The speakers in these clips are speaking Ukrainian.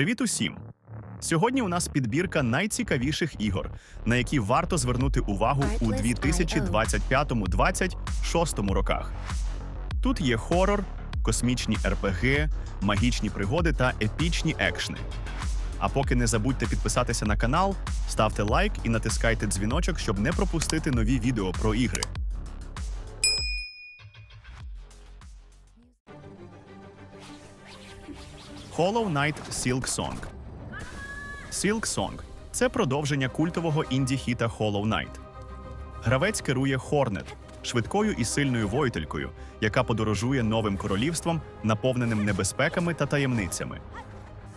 Привіт усім! Сьогодні у нас підбірка найцікавіших ігор, на які варто звернути увагу у 2025-2026 роках. Тут є хорор, космічні РПГ, магічні пригоди та епічні екшни. А поки не забудьте підписатися на канал, ставте лайк і натискайте дзвіночок, щоб не пропустити нові відео про ігри. Hollow Knight Silk Song Silk Song – це продовження культового інді-хіта Hollow Knight. Гравець керує Хорнет, швидкою і сильною воїтелькою, яка подорожує новим королівством, наповненим небезпеками та таємницями.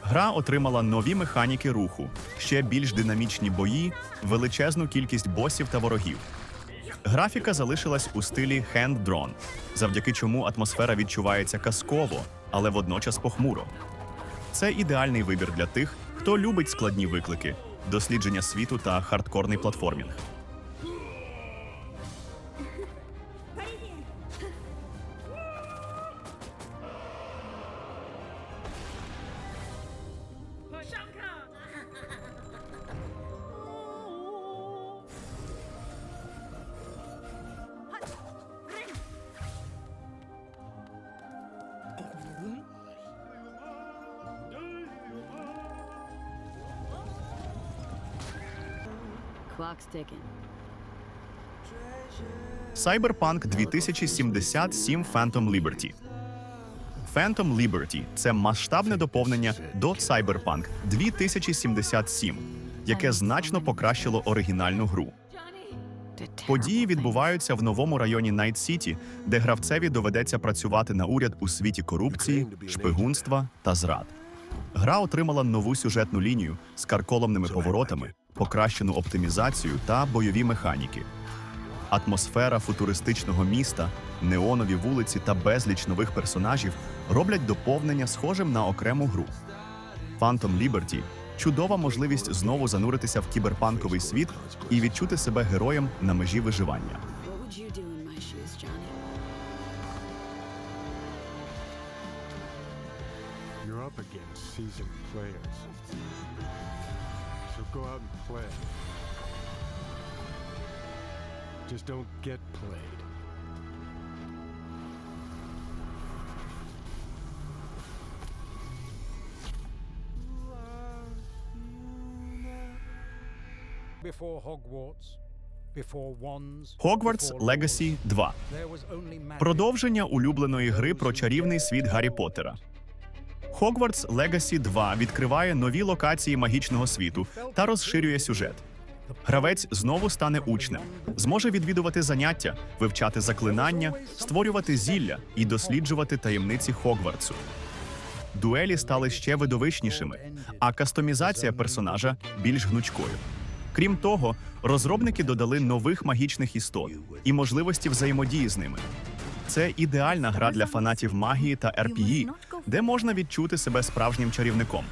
Гра отримала нові механіки руху, ще більш динамічні бої, величезну кількість босів та ворогів. Графіка залишилась у стилі hand-drawn, завдяки чому атмосфера відчувається казково, але водночас похмуро. Це ідеальний вибір для тих, хто любить складні виклики, дослідження світу та хардкорний платформінг. Clock's ticking. Cyberpunk 2077 Phantom Liberty. Phantom Liberty – це масштабне доповнення до Cyberpunk 2077, яке значно покращило оригінальну гру. Події відбуваються в новому районі Найт Сіті, де гравцеві доведеться працювати на уряд у світі корупції, шпигунства та зрад. Гра отримала нову сюжетну лінію з карколомними поворотами, покращену оптимізацію та бойові механіки. Атмосфера футуристичного міста, неонові вулиці та безліч нових персонажів роблять доповнення схожим на окрему гру. Phantom Liberty – чудова можливість знову зануритися в кіберпанковий світ і відчути себе героєм на межі виживання. You're up against seasoned players. Go out and play. Just don't get played. Before Hogwarts, before wands, Hogwarts before Legacy 2 laws, there was only magic. Продовження улюбленої гри про чарівний світ Гаррі Поттера. Hogwarts Legacy 2 відкриває нові локації магічного світу та розширює сюжет. Гравець знову стане учнем, зможе відвідувати заняття, вивчати заклинання, створювати зілля і досліджувати таємниці Хогвартсу. Дуелі стали ще видовищнішими, а кастомізація персонажа більш гнучкою. Крім того, розробники додали нових магічних істот і можливості взаємодії з ними. Це ідеальна гра для фанатів магії та RPG, де можна відчути себе справжнім чарівником.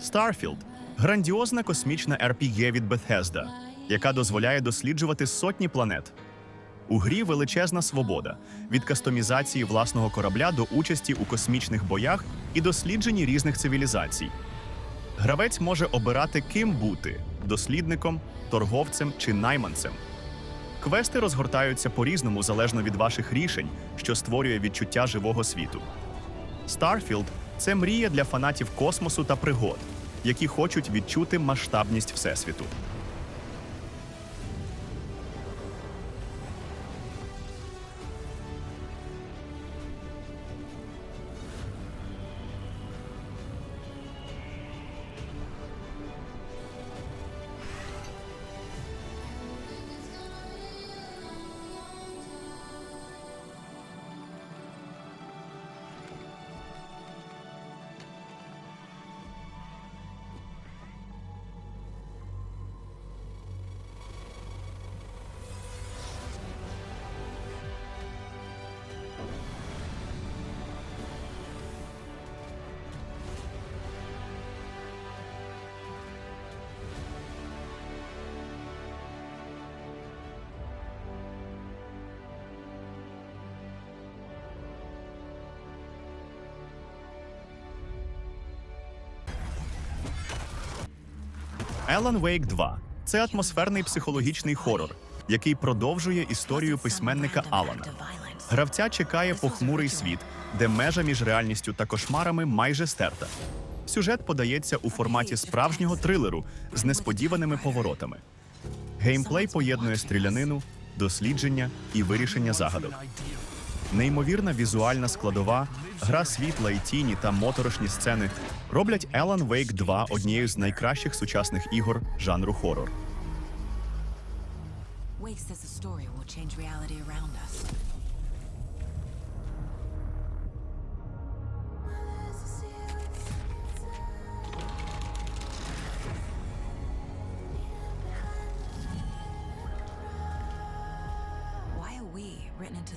Starfield – грандіозна космічна RPG від Bethesda, яка дозволяє досліджувати сотні планет. У грі величезна свобода від кастомізації власного корабля до участі у космічних боях і дослідженні різних цивілізацій. Гравець може обирати ким бути дослідником, торговцем чи найманцем. Квести розгортаються по-різному залежно від ваших рішень, що створює відчуття живого світу. Starfield – це мрія для фанатів космосу та пригод, які хочуть відчути масштабність Всесвіту. Alan Wake 2 це атмосферний психологічний хорор, який продовжує історію письменника Алана. Гравця чекає похмурий світ, де межа між реальністю та кошмарами майже стерта. Сюжет подається у форматі справжнього трилеру з несподіваними поворотами. Геймплей поєднує стрілянину, дослідження і вирішення загадок. Неймовірна візуальна складова, гра світла і тіні та моторошні сцени роблять Alan Wake 2 однією з найкращих сучасних ігор жанру хорор.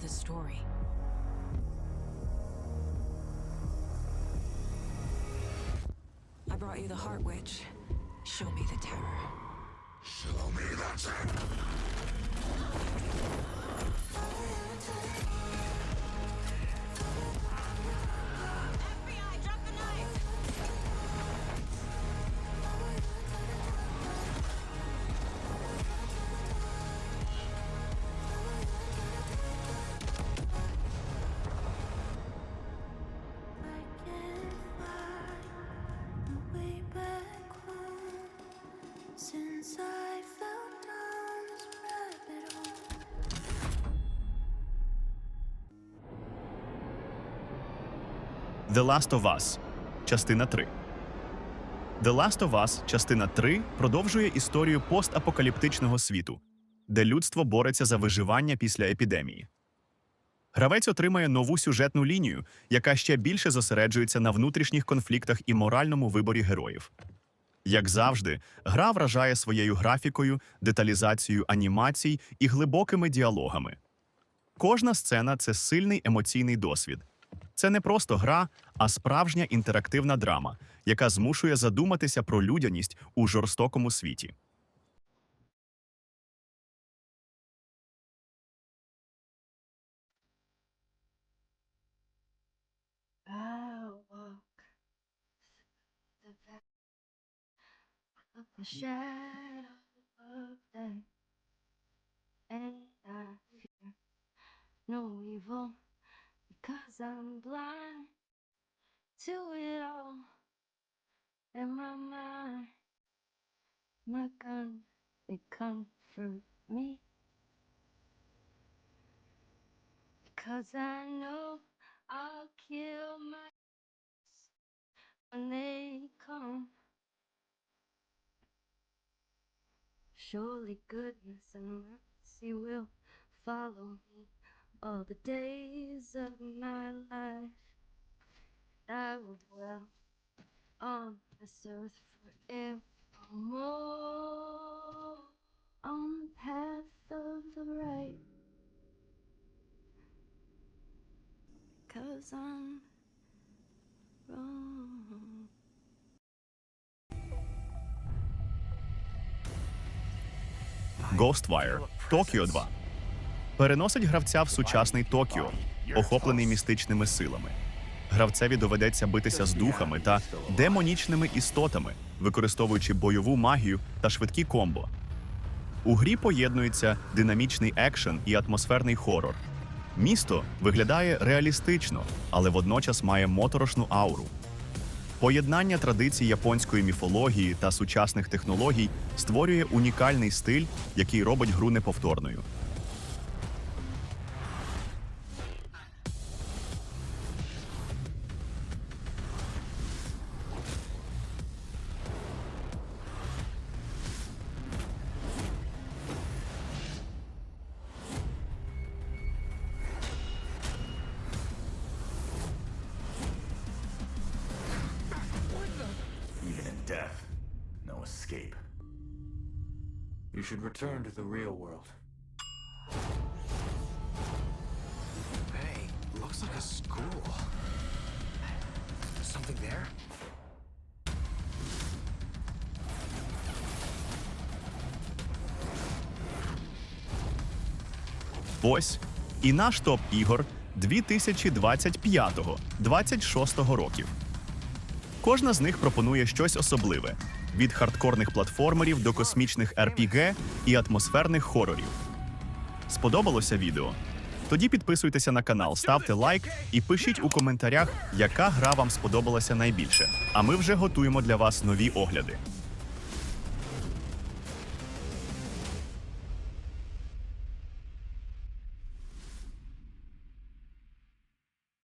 Story? Brought you the Heart Witch. Show me the terror. FBI, The Last of Us частина 3. The Last of Us частина 3 продовжує історію постапокаліптичного світу, де людство бореться за виживання після епідемії. Гравець отримає нову сюжетну лінію, яка ще більше зосереджується на внутрішніх конфліктах і моральному виборі героїв. Як завжди, гра вражає своєю графікою, деталізацією анімацій і глибокими діалогами. Кожна сцена це сильний емоційний досвід. Це не просто гра, а справжня інтерактивна драма, яка змушує задуматися про людяність у жорстокому світі. No evil because I'm blind to it all. In my mind, my gun they comfort me because I know I'll kill my when they come. Surely goodness and mercy will follow me all the days of my life. I will dwell on this earth forevermore, on the path of the right. Cause I'm wrong. Ghostwire. Tokyo 2. Переносить гравця в сучасний Токіо, охоплений містичними силами. Гравцеві доведеться битися з духами та демонічними істотами, використовуючи бойову магію та швидкі комбо. У грі поєднується динамічний екшен і атмосферний хорор. Місто виглядає реалістично, але водночас має моторошну ауру. Поєднання традицій японської міфології та сучасних технологій створює унікальний стиль, який робить гру неповторною. You should return to the real world. Hey, looks like a school. Something there? Ось і наш топ ігор 2025-26 років. Кожна з них пропонує щось особливе від хардкорних платформерів до космічних RPG і атмосферних хорорів. Сподобалося відео? Тоді підписуйтеся на канал, ставте лайк і пишіть у коментарях, яка гра вам сподобалася найбільше. А ми вже готуємо для вас нові огляди.